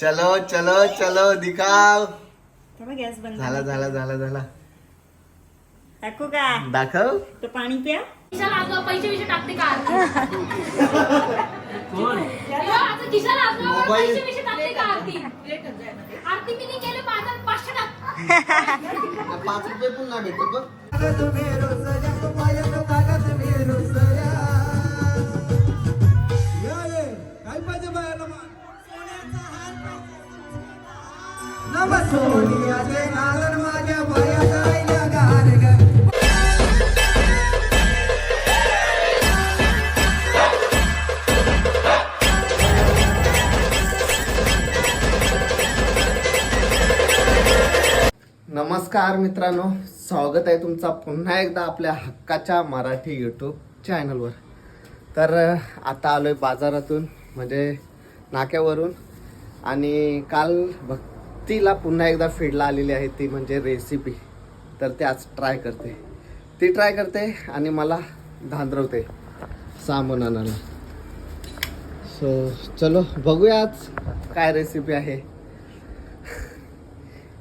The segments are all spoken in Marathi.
चलो चलो चलो दिखाव गॅस बंद झाला झाला झाला झाला. टाकू का? दाखव. तो पाणी प्या. पैसे विषय टाकते का पाच रुपये पुन्हा भेटतो बघ. पाहिजे बायाला मग? सोनियाचे नालन माझ्या बाया गायल्या गार ग. नमस्कार मित्रांनो स्वागत आहे तुमचा पुन्हा एकदा आपल्या हक्काच्या मराठी यूट्यूब चॅनलवर तर आता आलोय बाजारातून म्हणजे नाक्यावरून. आणि काल भक्तीला पुन्हा एकदा फीडला आलेली आहे ती म्हणजे रेसिपी तर ते आज ट्राय करते. ती ट्राय करते आणि मला धांदरवते सामान आणायला सो चलो बघूया आज काय रेसिपी आहे.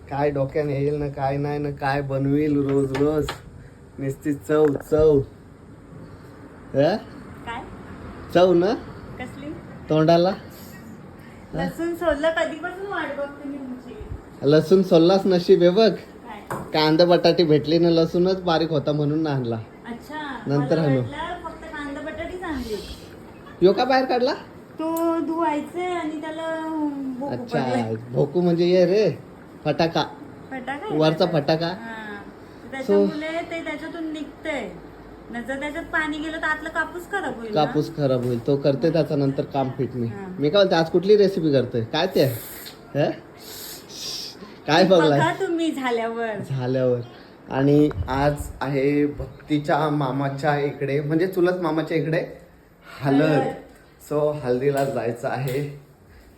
काय डोक्याने येईल ना काय नाही ना काय बनवील रोज रोज. नुसती चव चव. चव ना? तोंडाला? लसूण सोडलं कधीपासून वाट बघते मी तुमची? लसूण सोललाच नशीब आहे बघ. कांदा बटाटे भेटली ना लसूणच बारीक होता म्हणून ना आणला. अच्छा नंतर. वाटलं फक्त कांदा बटाटी आणली. यो का बाहेर काढला? तो धुवायचे आणि त्याला भोकू अच्छा. भोकू म्हणजे ये रे फटाका. फटाका वरचा. फटाका. त्याच्यामुळे ते त्याच्यातून निघतंय. जर त्याच्यात पाणी गेलं तर आतलं कापूस खराब होईल ना. कापूस खराब होईल. तो करते त्याचा नंतर काम फिट मी. मी काय बोलते आज कुठली रेसिपी करतोय काय ते? हं? काय बघलाय? बघा तुम्ही झाल्यावर. झाल्यावर. आणि आज आहे भक्तीच्या मामाच्या इकडे म्हणजे चुलत मामाच्या इकडे हळद हळद. सो हल्दीला जायचं आहे.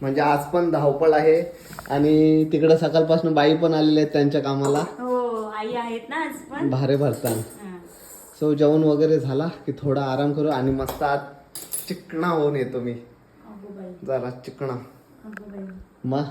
म्हणजे आज पण धावपळ आहे. आणि तिकडे सकाळपासून बाई पण आलेले आहेत त्यांच्या कामाला. हो आई आहेत ना आज पण? भारे भरताना. सो जेवण वगैरे झाला की थोडा आराम करू आणि मस्त आज चिकणा होऊन येतो मी. जरा चिकणा. मग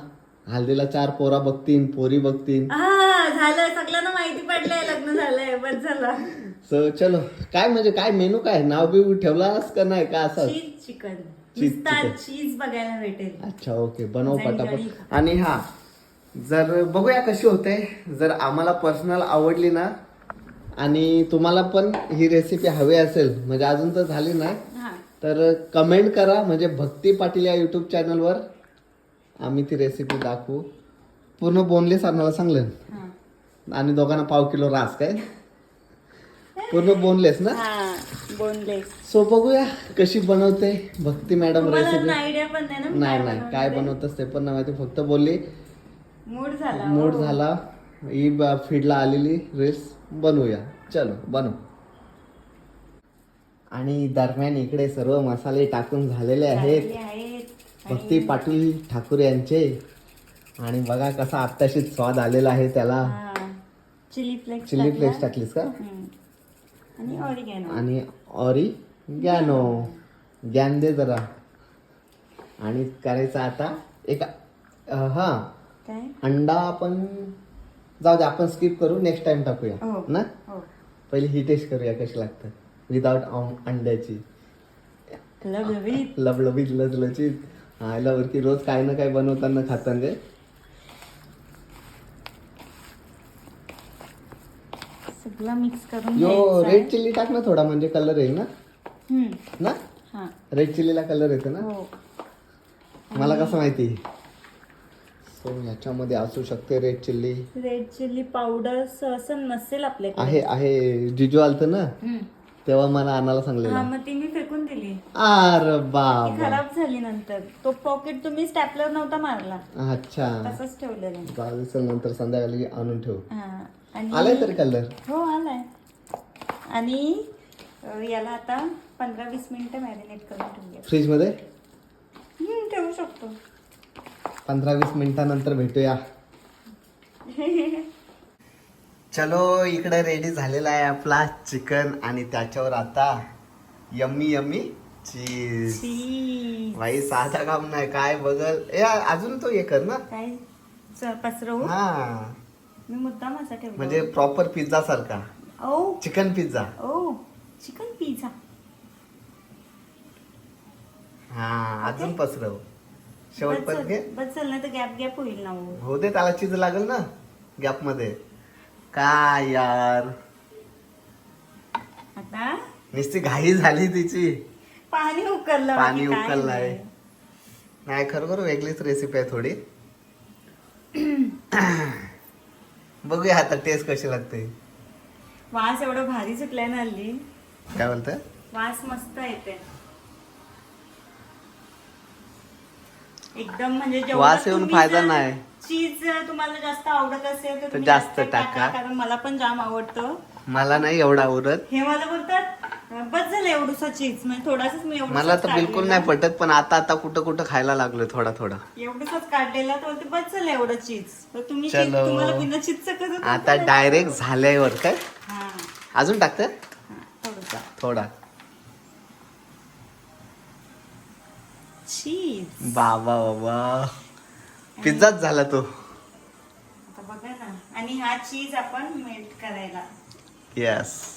हल्दीला चार पोरा बघतीन पोरी बघतीन. झालं सगळ्यांना माहिती पडलंय लग्न झालंय बस झालं. सो चलो काय म्हणजे काय मेनू काय? नाव बिव ठेवलास का नाही? का असं? चीज चिकन चीज बघायला भेटेल. अच्छा ओके. बनव. पटापट. आणि हा जर बघूया कशी होते. जर आम्हाला पर्सनल आवडली ना आणि तुम्हाला पण ही रेसिपी हवी असेल म्हणजे अजून तर झाली नाही तर कमेंट करा म्हणजे भक्ती पाटील या युट्यूब चॅनलवर आम्ही ती रेसिपी दाखवू. पूर्ण बोनलेस आणायला सांगलं आणि दोघांना पाव किलो रास काय? पूर्ण बोनलेस ना? बोनलेस सो बघूया कशी बनवते भक्ती मॅडम रेसिपी नाही नाही काय नाही. काय बनवते. बनवतच ते पण नाही माहिती. फक्त बोलली. मूड झाला मूड हो. झाला. ही फीडला आलेली रेस बनवूया. चलो बनव. आणि दरम्यान इकडे सर्व मसाले टाकून झालेले आहेत. भक्ती पाटील ठाकूर यांचे. आणि बघा कसा आत्ताशीच स्वाद आलेला आहे त्याला. चिली फ्लेक्स चिल्ली फ्लेक्स टाकलीस का? आणि ऑरी गॅनो गॅन दे जरा. आणि करायचं आता एक हा. काय? अंडा आपण जाऊ दे आपण स्किप करू नेक्स्ट टाइम टाकूया. हो. ना? हो. पहिली ही टेस्ट करूया कशी लागतं. विदाउट अंड्याची. लवलवीत लबलबीत लचलचीत आयला की रोज काय ना काय बनवताना खाताना ते सगळं मिक्स करून यो घ्यायचं रेड. चिल्ली टाक ना थोडा म्हणजे कलर येईल ना? हम्म. ना? हा. रेड चिल्लीला कलर येतो ना? हो. मला कसं माहिती? सो याच्यामध्ये असू शकते red chilli red chilli powder असं नसेल आपल्याकडे. आहे आहे जिजू आलत ना. तेव्हा मला आणायला हा सांगलेलं मग ती मी फेकून दिली. अरे बाबा. खराब झाली नंतर. तो पॉकेट तुम्ही स्टॅपलर नव्हता मारला. अच्छा. तसंच ठेवलेलं. चालेल चल नंतर संध्याकाळी आणून ठेवू. हा आणि आलाय तरी कलर हो आलाय. आणि अ, याला आता पंधरा वीस मिनिटं मॅरिनेट करून ठेवूया. फ्रीजमध्ये? हम्म, ठेवू शकतो. पंधरा वीस मिनिटानंतर भेटूया. चलो इकडे रेडी झालेला आहे आपला चिकन आणि त्याच्यावर आता यम्मी यम्मी चीज भाई साधा काम नाही काय बघल? ए अजून तो हे कर ना. हा. म्हणजे प्रॉपर पिझ्झा सारखा. Oh chicken pizza oh chicken pizza हा अजून पसरव. शेवट पण घे. बस चल ना तर गॅप गॅप होईल ना हो. हो दे त्याला चीज लागेल ना गॅपमध्ये. काय यार? आता? नुसती घाई झाली तिची. पाणी उकळलं पाणी बाकी काय उकळलंय. नाही. नाही खरोखर वेगळीच रेसिपी आहे थोडी. बघूया आता टेस्ट कशी लागते. वास एवढं भारी सुटलाय ना हल्ली. काय बोलतंय? वास मस्त येते एकदम म्हणजे वास येऊन फायदा नाही. चीज तुम्हाला जास्त आवडत असेल तर तुम्ही जास्त टाका. कारण मला पण जाम आवडतं. मला नाही एवढा आवडत. हे मला बोलतात बस झालं एवढूसा चीज म्हणजे थोडासाच मी मला तर बिलकुल. नाही पटत पण आता आता कुठं कुठं खायला लागलोय थोडा थोडा. एवढंसच काढलेलं तर ते बस झालं एवढं चीज तर तुम्ही. तुम्हाला बिना चीजचं आता डायरेक्ट झाल्यावर काय? अजून टाकतं? थोडा. चीज बाबा बाबा. पिझ्झाच झाला तो. आता बघा ना. आणि हा चीज आपण मेल्ट करायला. येस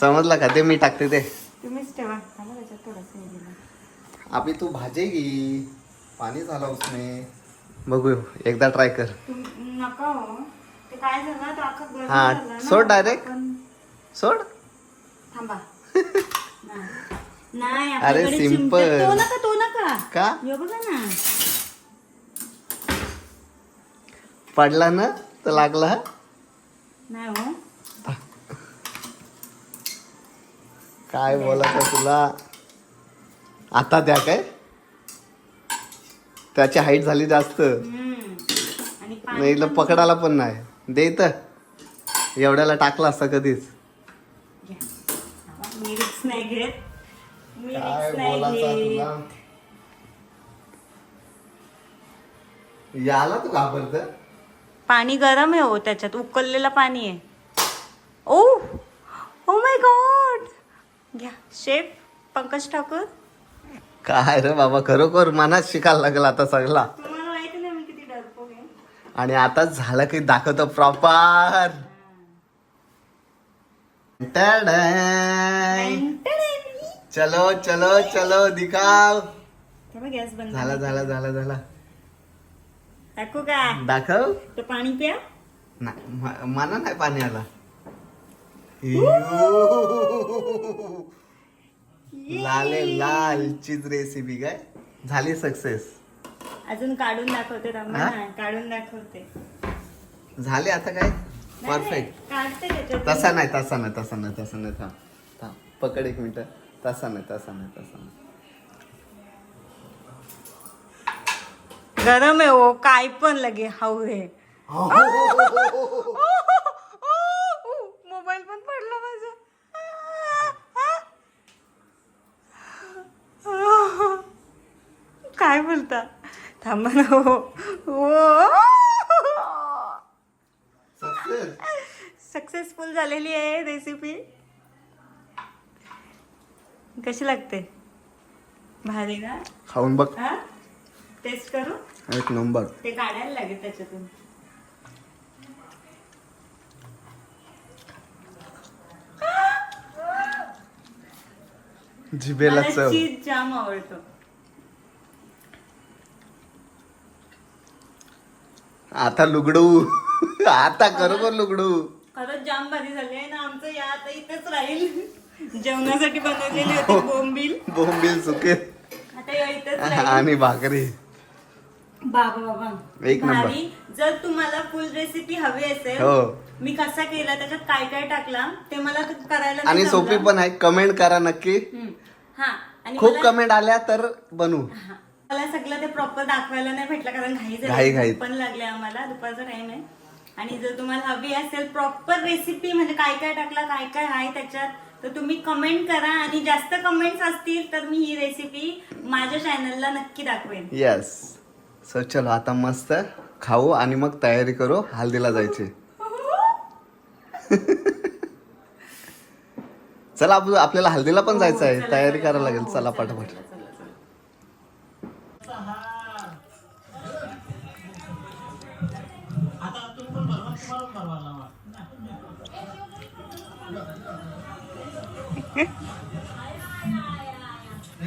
समजला का? ते मी टाकते ते. तुम्हीच ठेवा. मला त्याच्यात थोडंसं हे दिलं. अभी तू भाजेगी पाणी झाला उसने. बघू एकदा ट्राय कर. तुम- नका हो. ते काय झालं? तो अख्खा गरम हा, झाला ना. सोड direct. आपण- सोड. थांबा. नाही. अरे, आपल्याकडे चिमटे-. तो नका तो नका. का? हे बघा ना. पडला ना तर लागला? नाही हो. काय बोलायचं तुला? आता द्या काय? त्याची हाईट झाली जास्त. हम्म. आणि पाणी नाही पण- पकडायला पण नाही. दे इथं एवढ्याला टाकला असता कधीच. रिक्स नाही घेत मी काय रिक्स नाही बोलायचं घेत तुला? याला तू घाबरत? पाणी गरम आहे हो त्याच्यात. उकळलेलं पाणी आहे. ओ ओ माय गॉड घ्या. शेफ पंकज ठाकूर. काय रे बाबा खरोखर मनात शिकायला लागला आता सगळा. तुम्हाला माहिती नाही मी किती डरपोक आहे. आणि आता झालं की दाखवतो प्रॉपर चलो चलो चलो दिखाव तेव्हा गॅस बंद झाला झाला झाला झाला. टाकू का? दाखव. तर पाणी प्या. नाही मला नाही पाणी आला. लाले लाल चीज रेसिपी काय? झाली सक्सेस अजून काढून दाखवते काढून दाखवते. झाले आता काय? परफेक्ट काढते त्याच्यात. तसा नाही तसा नाही तसा नाही तसा नाही थांब थांब. पकड एक मिनिट. तसा नाही तसा नाही तसा नाही. गरम आहे हो काय पण लगे हावरे मोबाईल पण पडला माझा. काय बोलता? थांबा ना हो. हो. सक्सेस सक्सेसफुल झालेली आहे रेसिपी कशी लागते? भारी ना? खाऊन बघ. हा? टेस्ट करू? एक नंबर. ते काढायला लागेल त्याच्यातून. मला चव. चीज जाम आवडतो. आता लुगडू. आता खरोखर लुगडू? खरंच जाम भारी झाली आहे ना आमचं या आता इथेच राहील जेवणासाठी बनवलेली होती बोंबील बोंबील सुके आता या इथेच राहील आणि भाकरी बाबा बाबा एक नंबर. भारी जर तुम्हाला फुल रेसिपी हवी असेल हो. मी कसा केला त्याच्यात काय काय टाकला ते मला करायला नाही आणि सोपी जमलं. पण आहे कमेंट करा नक्की हम्म. हा आणि खूप मला- कमेंट आल्या तर बनवू हा. मला सगळं ते प्रॉपर दाखवायला नाही भेटलं कारण घाई घाई झाली घाईत. पण लागले आम्हाला दुपारचा टाइम आहे आणि जर तुम्हाला हवी असेल प्रॉपर रेसिपी म्हणजे काय काय टाकला काय काय आहे त्याच्यात तर तुम्ही कमेंट करा. आणि जास्त कमेंट्स असतील तर मी ही रेसिपी माझ्या चॅनलला नक्की दाखवेन. येस सो चलो आता मस्त खाऊ आणि मग तयारी करू हल्दीला जायची. चला आप- आपल्याला हल्दीला पण जायचं आहे. तयारी करायला लागेल. चला पटापट.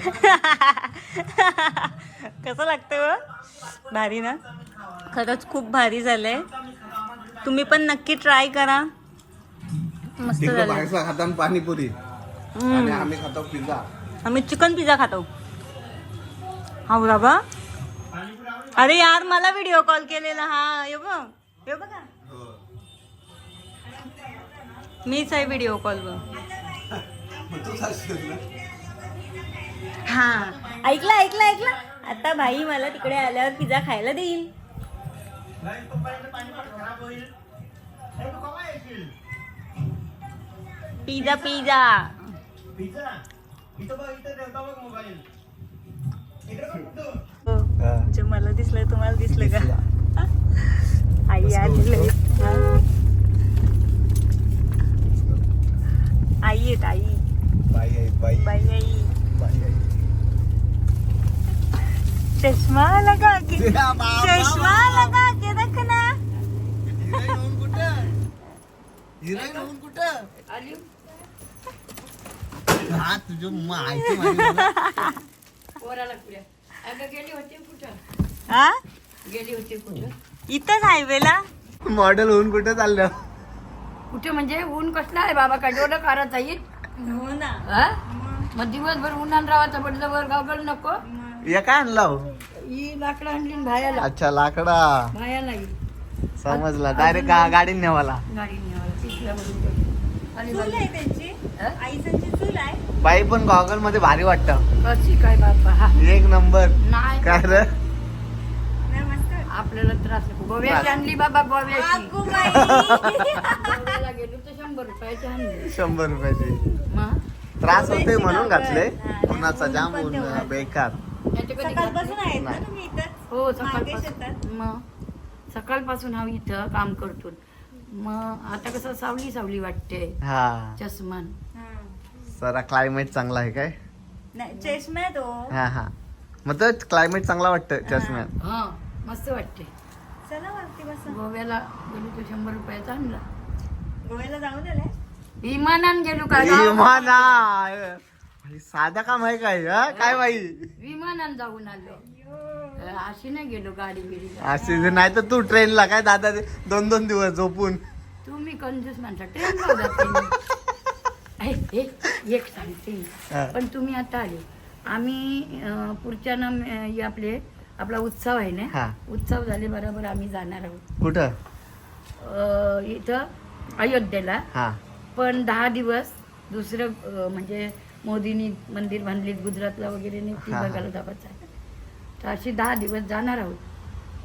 कसं लागतं भारी ना? खरंच खूप भारी झालंय. तुम्ही पण नक्की ट्राय करा. मस्त झालं पाणीपुरी. आणि आम्ही खातो पिझ्झा. आम्ही चिकन पिझ्झा खातो. हा बाबा अरे यार मला व्हिडिओ कॉल केलेला हा. हे बघ. हे बघा मीच आहे व्हिडिओ कॉल बघ. हा. ऐकलं ऐकलं ऐकलं. आता भाई मला तिकडे आल्यावर पिझ्झा खायला देईल. Pizza pizza. जे मला दिसलं तुम्हाला दिसलं का? आई आलेलं आई येत आई. By I. बाई आहे. चष्मा लगा के. चष्मा लगा के रखना। हा? तुझं माहिती गेली होती कुठं हा गेली होती कुठं इथंच हायवेला मॉडेल होऊन कुठे चाललं? कुठे म्हणजे ऊन कसला आहे बाबा? कटोरं करायचा येईल हो ना. हा? मग दिवसभर उन्हान राहायचं पडलं वर गावगल नको. या काय आणला हो? ही लाकडं आणली न भायाला. अच्छा लाकडा. भायाला ही. समजला. डायरेक्ट गाडी नेवाला. गाडी न्यावाला पिशव्यावरून गेली. आणि चूल आहे त्यांची. हा? आई त्यांची चूल आहे. बाई पण गॉगलमध्ये भारी वाटत. कशी काय हा. एक नंबर. नाही. काय रे? नाही, मस्त आहे. आपल्याला त्रास नको. गोव्याची आणली बाबा गोव्याची. अगो बाई गोव्याला गेलो तर शंभर रुपयाची आणली. शंभर रुपयाची. मग? त्रास होते म्हणून. घातले हा, उन्हाचा जाम ऊन. बेकार. सकाळपासून आहेत ना नाही. तुम्ही इथं? हो मागे शेतात सकाळपासून मग सकाळपासून हा इथं काम करतो मग आता कसं सावली सावली वाटते. हा. चष्मान हा. जरा क्लायमेट चांगला आहे काय? नाही चष्मा आहे तो. हा हा. मग तर क्लायमेट चांगला वाटतं चष्म्यात हा मस्त वाटते. चला वरती बसा. गोव्याला गेलो तो शंभर रुपयाचा आणला. गोव्याला जाऊ दिले विमानान गेलो का? विमाना भाई, साधा काम आहे काय हा? काय बाई? विमानान जाऊन आलो. अं, अशी नाही गेलो गाडी बिडी. असे नाही तर तू ट्रेनला काय दादा ते दोन दोन दिवस झोपून? तुम्ही कंजूस माणसा ट्रेन जाते एक सांगते. हा. पण तुम्ही आता आले. आम्ही अं, पुढच्या ना अं, हे आपले आपला उत्सव आहे हा. ना उत्सव झाले बरोबर आम्ही जाणार आहोत. कुठं? अं, इथं अयोध्येला. हा. पण दहा दिवस दुसरं अं, म्हणजे मोदींनी मंदिर बांधलीत गुजरातला वगैरे नी ती. बघायला जायचं आहे. तर अशी दहा दिवस जाणार आहोत.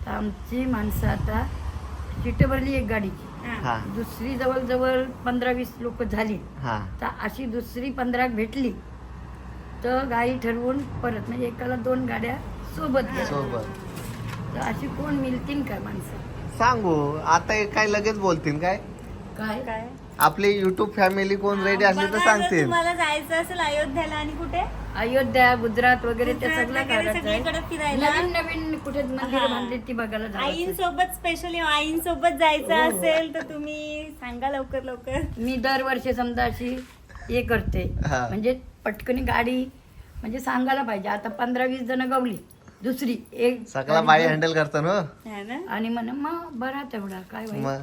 तर आमची माणसं आता चिट्ट भरली एक गाडीची. हा. दुसरी जवळजवळ पंधरा वीस लोक झाली. हा. तर अशी दुसरी पंधरा भेटली तर गाडी ठरवून परत म्हणजे एकाला दोन गाड्या सोबत सोबत. तर अशी कोण मिळतील का माणसं? सांगू आता काय लगेच बोलतील काय? काय? काय? आपली युट्यूब फॅमिली कोण रेडी असली तर बघा, जर सांगतील. तुम्हाला जायचं असेल अयोध्याला आणि कुठे? अयोध्या गुजरात वगैरे ते गुजरात सगळं वगैरे करायचं सगळीकडे आहे फिरायला. नवीन नवीन कुठे मंदिर. बांधली ती बघायला जायचं. आईंसोबत स्पेशली आईंसोबत जायचं हो. असेल तर तुम्ही सांगा लवकर लवकर. मी दरवर्षी समजा अशी हे करते. हा. म्हणजे पटकनी गाडी म्हणजे सांगायला पाहिजे. आता पंधरा वीस जण गवली. दुसरी एक सगळा गाडी बाई हँडल करतो ना है. ना? आणि म्हण मग बरा तेवढा. काय वाईट. मग?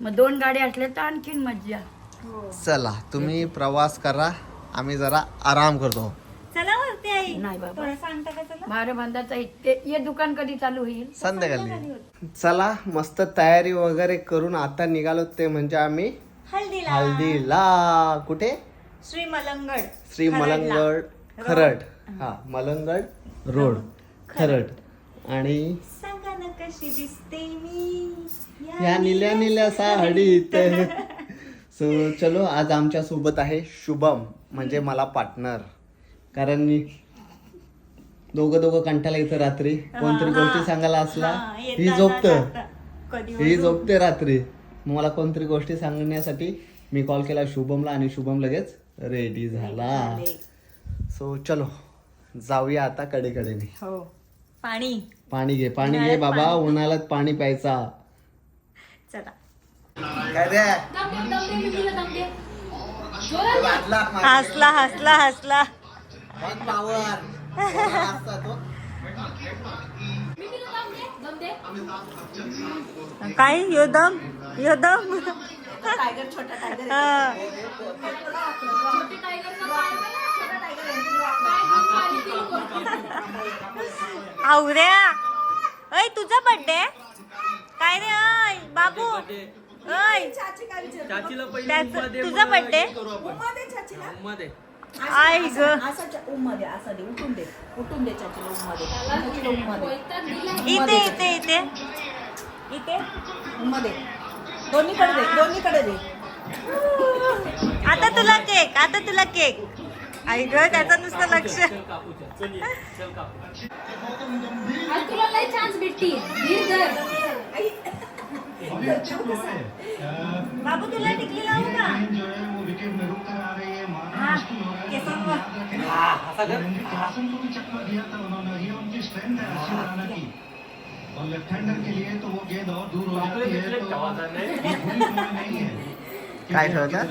मग दोन गाड्या असल्या तर आणखीन मज्जा. हो. चला तुम्ही प्रवास करा आम्ही जरा आराम करतो. चला वरती आई. नाही बाबा. थोडं सांगता का चला? भार बांधायचा ते हे दुकान कधी चालू होईल? संध्याकाळी. चला मस्त तयारी वगैरे करून आता निघालो ते म्हणजे आम्ही हल्दीला. हल्दीला. कुठे? श्री मलंगड. श्री. मलंगड खरड. हा मलंगड रोड. खरड. आणि सांगा ना कशी दिसते मी या निल्या निल्या साडीत सो चलो आज आमच्यासोबत आहे शुभम म्हणजे मला पार्टनर कारण मी दोघं दोघं कंटाला इथं रात्री. कोणतरी गोष्टी सांगायला असला हा, झोपत. ही. झोपते रात्री. मग मला कोणतरी गोष्टी सांगण्यासाठी मी कॉल केला शुभमला आणि शुभम लगेच रेडी झाला. सो चलो जाऊया आता कडे कडेने हो. पाणी. पाणी घे पाणी घे बाबा उन्हाळ्यात पाणी प्यायचा. चला. काय रे? वाटला माझ्या. हसला हसला हसला. काय? योदम योदम हा. आवऱ्या. अय तुझा बर्थडे काय रे अय बाबू? त्याचं- तुझा बर्थडे आई ग. मध्ये इथे इथे इथे. इथे? उमध्ये दोन्हीकडे दे दोन्हीकडे दे. आता तुला केक आता तुला केक आई ग त्याचं नुसतं लक्ष. तुला लय चान्स भेटती बाबू तुला टिकली लावू का? हा. और लेफ्ट हैंडर के लिए तो वो गेंद और दूर हो जाती है. तो नहीं. है काय ठेवता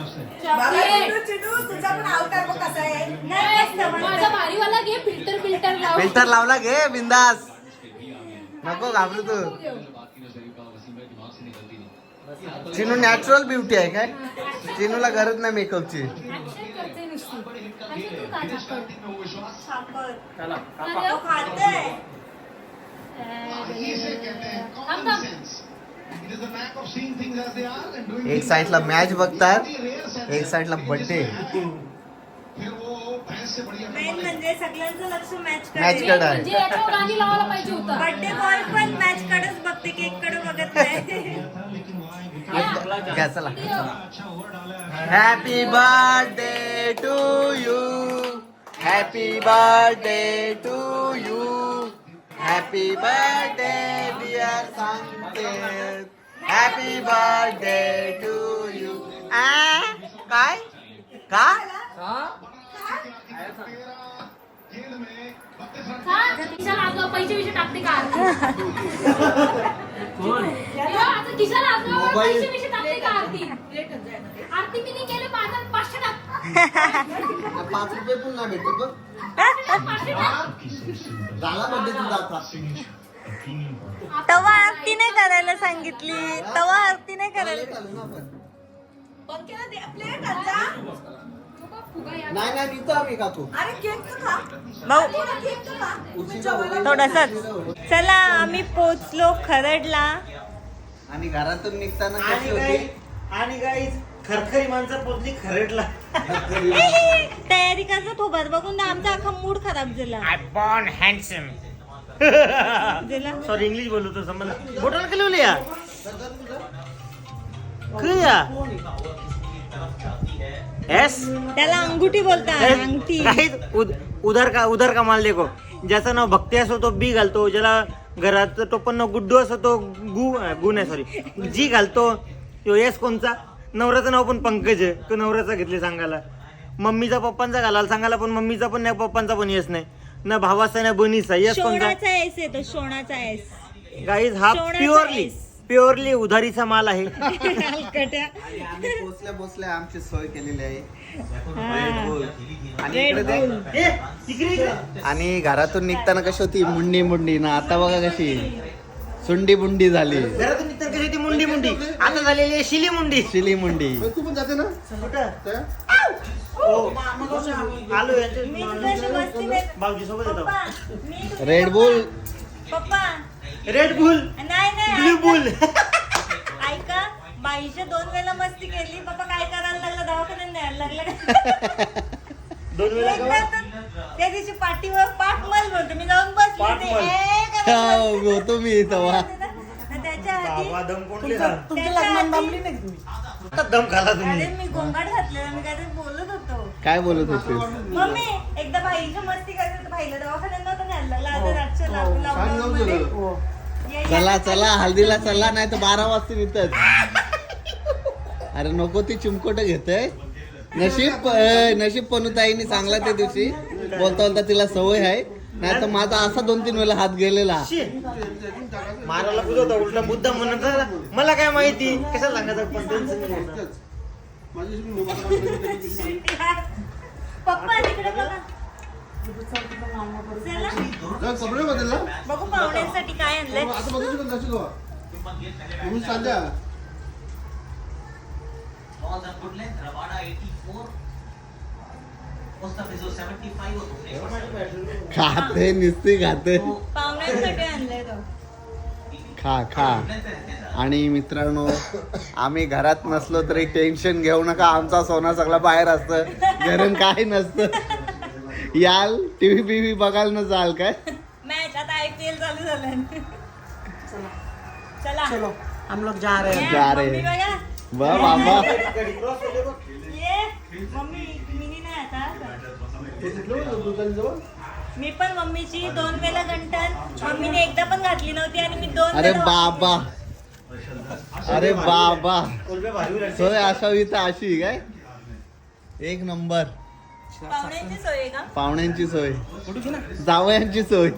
तुझा पण अवतार बघ कसा आहे. नाही मस्त, मस्त. माझा भारीवाला घे फिल्टर फिल्टर लाव. फिल्टर लावला घे बिंदास. नको घाबरू तू. चिनू नॅचरल ब्युटी आहे काय? चिनूला गरज नाही मेकअपची. Action एक साइडला मॅच बघतात. एक साइडला बर्थडे फिर वो भैंस से बढ़िया मेन म्हणजे सगळ्यांचं लक्ष मॅच Match कडे कडे. म्हणजे याच्यावर गाणी लावायला पाहिजे होतं. बर्थडे बॉय पण मॅच कडेच बघते केककडे बघत नाही. घ्या चला. Happy birthday to you happy birthday to you happy birthday dear सांगते हॅपी बर्थडे टू यू काय? का? पैसे विषय टाकते मोबाईल. आरती? मी केले? माझा पाचशे टाक. पाच रुपये पुन्हा भेटतो. बघ झाला बर्थडे तुझा आता तवा आरती नाही करायला सांगितली. तवा आरती नाही करायला. नाही नाही आम्ही भाऊ. थोडसच चला आम्ही पोचलो खरडला. आणि घरातून निघताना आणि कशी काही होती? आणि काही खरखरी माणसं पोचली खरडला. तयारी कसं थोबत बघून ना आमचा अख्खा मूड खराब झाला. आय बॉर्न हँडसम झाला सॉरी इंग्लिश बोलतो समजलं बोटल केली बोली या या. एस त्याला अंगुठी बोलतात अंगठी. उद- उधार का उधार का माल देखो. ज्याचं नाव भक्ती असो तो बी घालतो. ज्याला घरात टोपण गुड्डू असो तो गु गु नाही सॉरी जी घालतो तो येस कोणचा? नवऱ्याचं नाव पण पंकज आहे. तो नवऱ्याचा घेतले सांगायला. मम्मीचा पप्पांचा घालायला सांगायला पण मम्मीचा पण नाही पप्पांचा पण येस नाही. ना भावाचा नाही बहिणीचा येस कोणता शोणाचा एस येतो शोणाचा एस गाईज हा प्युअरली एस. प्युअरली उधारीचा माल आहे. हलकट्या. आणि आम्ही पोचल्या पोचल्या आमची सोय केलेली आहे. आणि Red इकडे ते- Bull. ए, इकडे इकडे. आणि घरातून निघताना कशी होती? मुंडी मुंडी. ना आता बघा कशी. सुंडी बुंडी झाली. घरातून निघताना कशी ती मुंडी मुंडी. आता झालेली आहे शिली मुंडी. शिली मुंडी. कुठं हो आलो मी तुझ्याशी बसती नाही. भाऊजी सोबत येतो. पप्पा मी तुझ्या- रेड बुल पप्पा. रेड बुल नाही ब्लू नाही बुल ऐका. बाईच्या दोन वेळेला मस्ती केली. पप्पा काय करायला लागला? दवाखान्यात न्यायला लागला दोन वेळा एकदा तर त्या दिवशी पाठीवर पाठ मल बोलतो. मी जाऊन बसले पाठ ते मल. ए करायला होतो मी तेव्हा आणि त्याच्या आधी बाबा दम कोणले ना तुमच्या लग्नात दमली नाही तुम्ही? आता दम खाला अरे तुम्ही मी गोंगाट घातलेला. मी काहीतरी बोलत काय बोलत होतीस? मम्मी एकदा मस्ती करत होतो. बाईला दवाखान्यात नव्हतं न्यायला. लागला आता रातच्या लागू लावून ये- ये- चला चला हल्दीला चला नाही तर बारा वाजता निघतात अरे नको ती चिमकोट घेते नशीब अं, नशीब पनुताईने सांगला त्या दिवशी. बोलता बोलता तिला सवय आहे. नाही तर माझा असा दोन तीन वेळा हात गेलेला. मारायला उलटा मुद्दा म्हणत होता. मला काय माहिती? कशाला सांगायचं? पण tension नाही. घ्यायचं. पप्पा तिकडे बघा. चला. बघू पाहुण्यांसाठी काय आणलंय. Balls are good length. Rabada 84. Mustafizo 75 होतो खाते नुसती खाते. पाहुण्यांसाठी आणलंय तो. खा खा. आणि मित्रांनो आम्ही घरात नसलो तरी टेन्शन घेऊ नका. आमचा सोना सगळा बाहेर असतं. गरम काय नसतं. याल टीव्ही बीव्ही बघायला न जाल काय? मॅच आता आय पी एल चालू झालं चला. हम लोग जा रहे ये, जा रे. मम्मी बघा. वा बाबा ये मम्मी मिनी नाही आता. मी पण मम्मीची दोन वेळा गंटन मम्मीने एकदा पण घातली नव्हती आणि मी दोन अरे बाबा. अरे बाबा. सोय असावी तर अशी काय? एक नंबर. पाहुण्यांची सोय आहे का? पाहुण्यांची सोय. जावयांची सोय.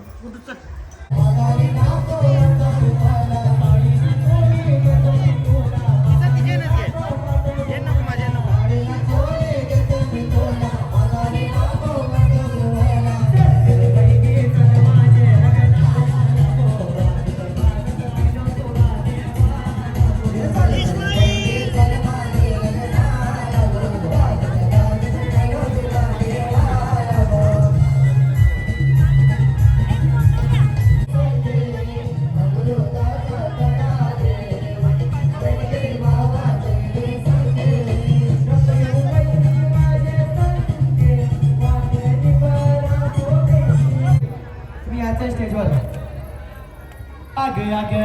ಆಗಿ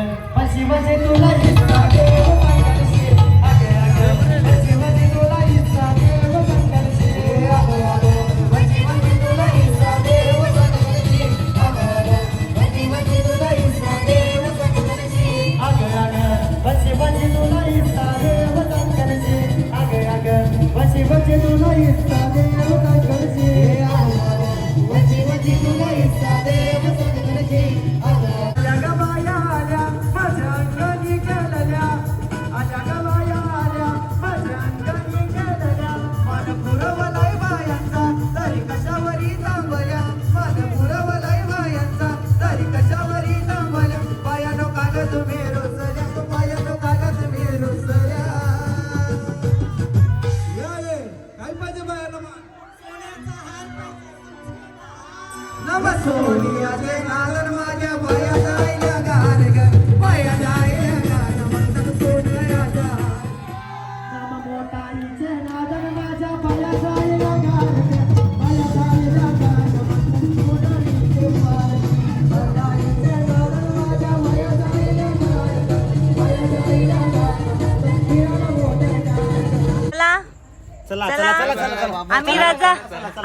चला चला. चला चला चला चला. आम्ही रजा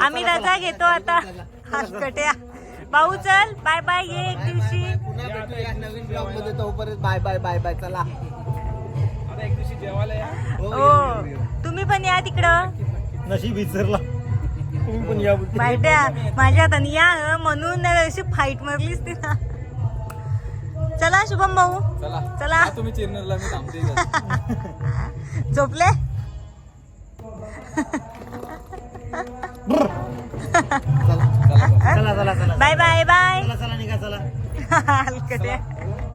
आम्ही रजा घेतो आता. हसकट्या भाऊ चल. बाय बाय ये एक दिवशी. पुन्हा भेटूया एक नवीन ब्लॉगमध्ये तोपर्यंत बाय बाय बाय बाय. चला. हो तुम्ही पण या तिकडं. नशीब विसरला. तुम्ही पण या. माहित्या माझ्या हाताने या हं, म्हणून अशी फाईट मारलीस ती. ना चला शुभम भाऊ. चला. तुम्ही चिरनरला मी थांबते झोपले? चला चला चला बाय बाय बाय चला चला निघा चला.